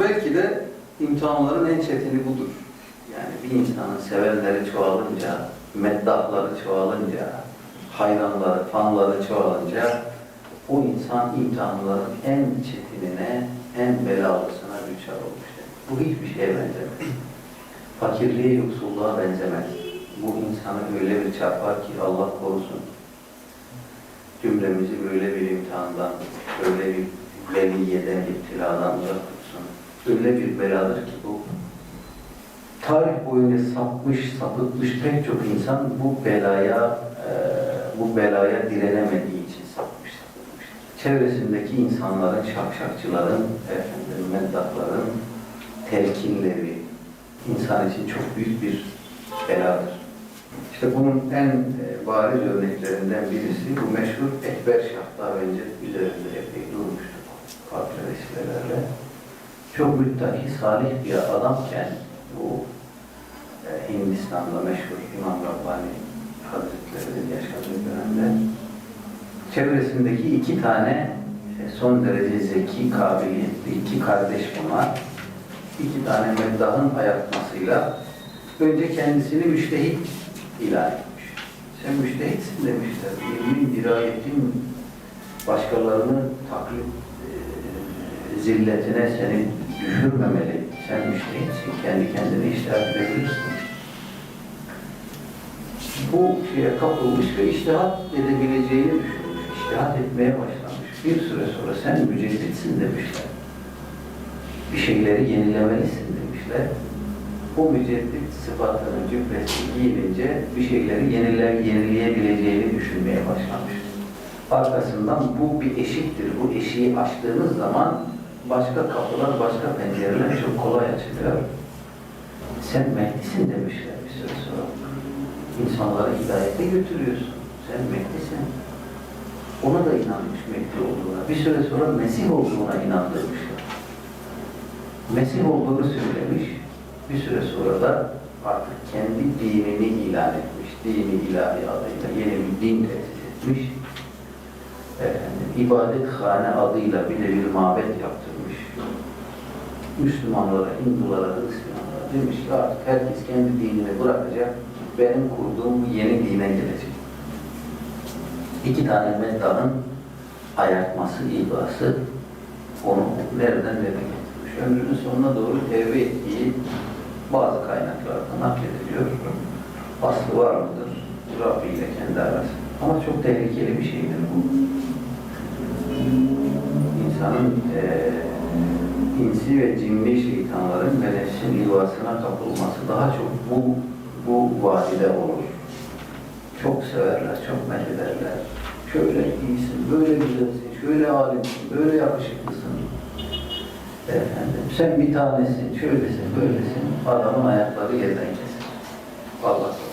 Belki de imtihanların en çetini budur. Yani bir insanın sevenleri çoğalınca, meddahları çoğalınca, hayranları, fanları çoğalınca o insan imtihanların en çetinine, en belalısına düçar olmuştur. Bu hiçbir şeye benzemez. Fakirliğe, yoksulluğa benzemez. Bu insanı öyle bir çarpar ki Allah korusun. Cümlemizi böyle bir imtihandan, böyle bir veliyeden, iptiladan uzak tutsun. Öyle bir beladır ki bu. Tarih boyunca sapmış, sapıtmış pek çok insan bu belaya, e, bu belaya direnemediği için sapmış, sapıtmış. Çevresindeki insanların, şakşakçıların, efendim, meddahların telkinleri insan için çok büyük bir beladır. İşte bunun en e, bariz örneklerinden birisi bu meşhur Ekber Şah daha önce üzerinde Çok müttahi, salih bir adamken bu e, Hindistan'da meşhur İmam Rabbani Hazretleri'nin yaşadığı dönemde çevresindeki iki tane e, son derece zeki, kabiliyetli iki kardeş bunlar iki tane meddahın ayartmasıyla önce kendisini müştehit ilan etmiş. Sen müştehitsin demişler. İlmin, dirayetin başkalarını taklit e, zilletine seni düşürmemeli. Sen müştehitsin. Kendi kendine iştahat edebilirsin. Bu şeye kapılmış ve iştihat edebileceğini düşünmüş. İştihat etmeye başlamış. Bir süre sonra sen mücedditsin demişler bir şeyleri yenilemelisin demişler. Bu müceddit sıfatının cübbesi giyilince bir şeyleri yenile, yenileyebileceğini düşünmeye başlamış. Arkasından bu bir eşiktir. Bu eşiği açtığınız zaman başka kapılar, başka pencereler çok kolay açılıyor. Sen Mehdi'sin demişler bir süre sonra. İnsanları hidayete götürüyorsun. Sen Mehdi'sin. Ona da inanmış Mehdi olduğuna. Bir süre sonra Mesih olduğuna inandırmışlar. Mesih olduğunu söylemiş. Bir süre sonra da artık kendi dinini ilan etmiş. Dini ilahi adıyla yeni bir din tesis etmiş. Efendim, ibadethane adıyla bir de bir mabet yaptırmış. Müslümanlara, Hindulara, Hristiyanlara demiş ki artık herkes kendi dinini bırakacak. Benim kurduğum yeni dine gelecek. İki tane meddahın ayartması, ibası onu nereden nereye getirmiş. Ömrünün sonuna doğru tevbe ettiği bazı kaynaklarda naklediliyor. Aslı var mıdır? Rabbi ile kendi arası. Ama çok tehlikeli bir şeydir bu. İnsanın eee insi ve cinli şeytanların ve nefsin yuvasına kapılması daha çok bu, bu vadide olur. Çok severler, çok methederler. Şöyle iyisin, böyle güzelsin, şöyle alimsin, böyle yakışıklısın. Efendim, sen bir tanesin, şöylesin, böylesin. Adamın ayakları yerden. Allah korusun.